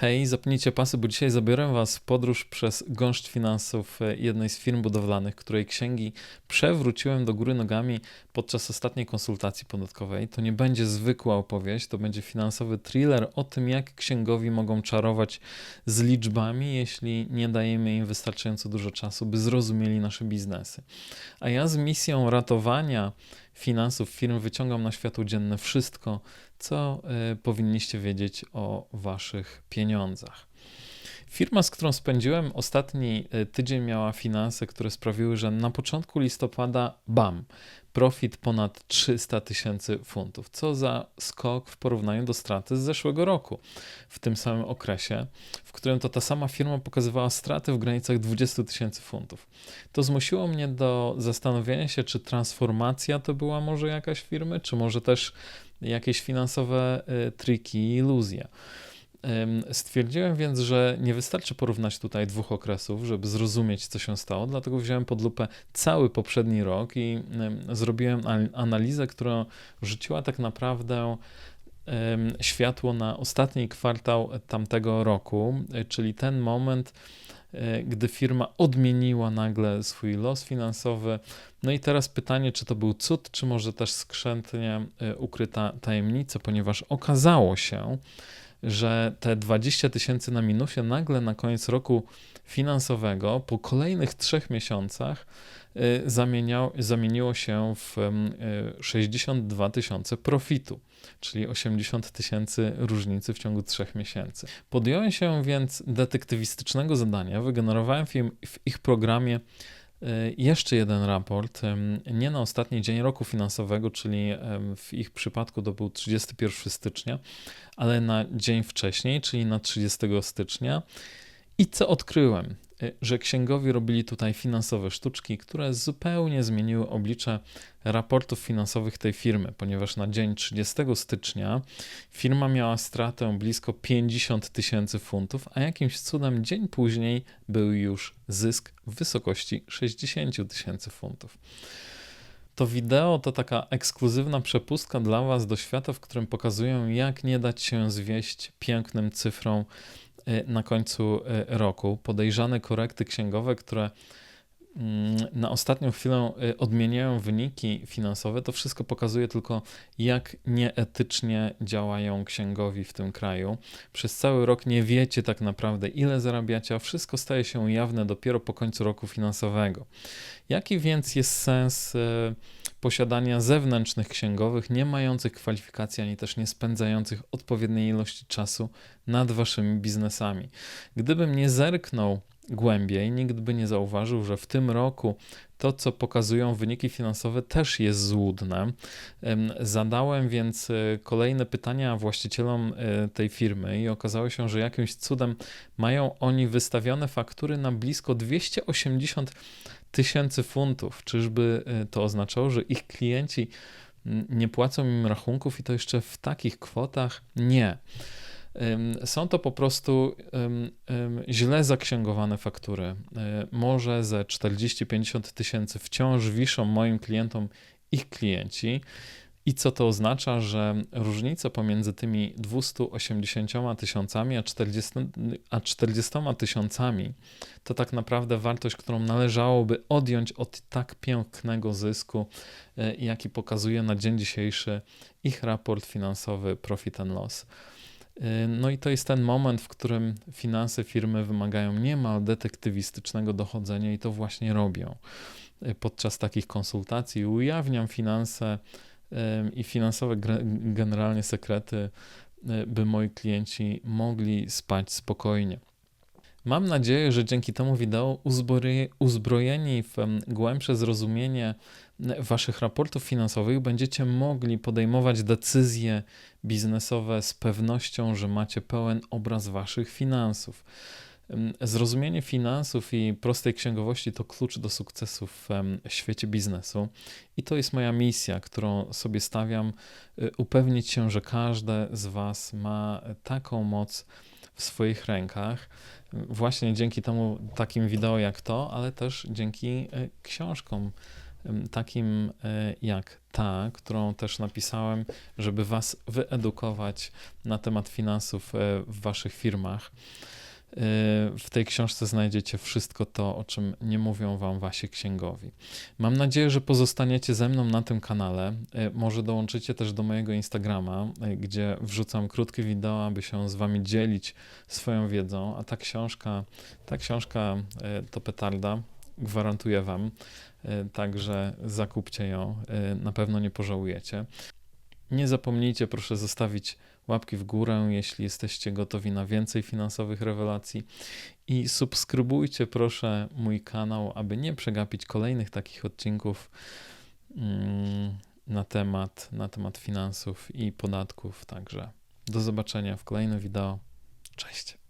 Hej, zapnijcie pasy, bo dzisiaj zabiorę Was w podróż przez gąszcz finansów e, jednej z firm budowlanych, której księgi przewróciłem do góry nogami podczas ostatniej konsultacji podatkowej. To nie będzie zwykła opowieść, to będzie finansowy thriller o tym, jak księgowi mogą czarować z liczbami, jeśli nie dajemy im wystarczająco dużo czasu, by zrozumieli nasze biznesy. A ja z misją ratowania finansów firm wyciągam na światło dzienne wszystko, co y, powinniście wiedzieć o waszych pieniądzach. Firma, z którą spędziłem ostatni y, tydzień, miała finanse, które sprawiły, że na początku listopada bam, profit ponad 300 tysięcy funtów. Co za skok w porównaniu do straty z zeszłego roku, w tym samym okresie, w którym to ta sama firma pokazywała straty w granicach 20 tysięcy funtów. To zmusiło mnie do zastanowienia się, czy transformacja to była może jakaś firmy, czy może też jakieś finansowe y, triki i iluzje. Stwierdziłem więc, że nie wystarczy porównać tutaj dwóch okresów, żeby zrozumieć, co się stało, dlatego wziąłem pod lupę cały poprzedni rok i zrobiłem analizę, która rzuciła tak naprawdę światło na ostatni kwartał tamtego roku, czyli ten moment, e, gdy firma odmieniła nagle swój los finansowy. No i teraz pytanie, czy to był cud, czy może też skrzętnie e, ukryta tajemnica, ponieważ okazało się, że te 20 tysięcy na minusie nagle na koniec roku finansowego po kolejnych trzech miesiącach y, zamieniał, zamieniło się w 62 y, tysiące profitu, czyli 80 tysięcy różnicy w ciągu trzech miesięcy. Podjąłem się więc detektywistycznego zadania, wygenerowałem w, ich programie jeszcze jeden raport, nie na ostatni dzień roku finansowego, czyli w ich przypadku to był 31 stycznia, ale na dzień wcześniej, czyli na 30 stycznia. I co odkryłem? Y, że księgowi robili tutaj finansowe sztuczki, które zupełnie zmieniły oblicze raportów finansowych tej firmy, ponieważ na dzień 30 stycznia firma miała stratę blisko 50 tysięcy funtów, a jakimś cudem dzień później był już zysk w wysokości 60 tysięcy funtów. To wideo to taka ekskluzywna przepustka dla Was do świata, w którym pokazuję, jak nie dać się zwieść pięknym cyfrom na końcu y, roku. Podejrzane korekty księgowe, które mm, na ostatnią chwilę y, odmieniają wyniki finansowe, to wszystko pokazuje tylko, jak nieetycznie działają księgowi w tym kraju. Przez cały rok nie wiecie tak naprawdę, ile zarabiacie, a wszystko staje się jawne dopiero po końcu roku finansowego. Jaki więc jest sens posiadania zewnętrznych księgowych, nie mających kwalifikacji ani też nie spędzających odpowiedniej ilości czasu nad waszymi biznesami. Gdybym nie zerknął głębiej, nikt by nie zauważył, że w tym roku to, co pokazują wyniki finansowe, też jest złudne. Zadałem więc e, kolejne pytania właścicielom e, tej firmy i okazało się, że jakimś cudem mają oni wystawione faktury na blisko 280 tysięcy funtów. Czyżby y, to oznaczało, że ich klienci nie płacą im rachunków i to jeszcze w takich kwotach? Nie. Są to po prostu źle zaksięgowane faktury. Y, może ze 40-50 tysięcy wciąż wiszą moim klientom ich klienci i co to oznacza, że różnica pomiędzy tymi 280 tysiącami a 40, a 40 tysiącami to tak naprawdę wartość, którą należałoby odjąć od tak pięknego zysku, e, jaki pokazuje na dzień dzisiejszy ich raport finansowy Profit and Loss. E, no i to jest ten moment, w którym finanse firmy wymagają niemal detektywistycznego dochodzenia i to właśnie robią. E, podczas takich konsultacji ujawniam finanse i finansowe generalnie sekrety, e, by moi klienci mogli spać spokojnie. Mam nadzieję, że dzięki temu wideo uzbrojeni w głębsze zrozumienie Waszych raportów finansowych będziecie mogli podejmować decyzje biznesowe z pewnością, że macie pełen obraz Waszych finansów. Zrozumienie finansów i prostej księgowości to klucz do sukcesu w świecie biznesu i to jest moja misja, którą sobie stawiam, y, upewnić się, że każde z Was ma taką moc w swoich rękach, właśnie dzięki temu takim wideo jak to, ale też dzięki y, książkom takim e, jak ta, którą też napisałem, żeby Was wyedukować na temat finansów e, w Waszych firmach. W tej książce znajdziecie wszystko to, o czym nie mówią Wam Wasi księgowi. Mam nadzieję, że pozostaniecie ze mną na tym kanale. E, Może dołączycie też do mojego Instagrama, e, gdzie wrzucam krótkie wideo, aby się z Wami dzielić swoją wiedzą. A ta książka, ta książka e, to petarda, gwarantuję Wam. Także zakupcie ją, na pewno nie pożałujecie. Nie zapomnijcie proszę zostawić łapki w górę, jeśli jesteście gotowi na więcej finansowych rewelacji i subskrybujcie proszę mój kanał, aby nie przegapić kolejnych takich odcinków mm, na temat, na temat finansów i podatków. Także do zobaczenia w kolejnym wideo. Cześć.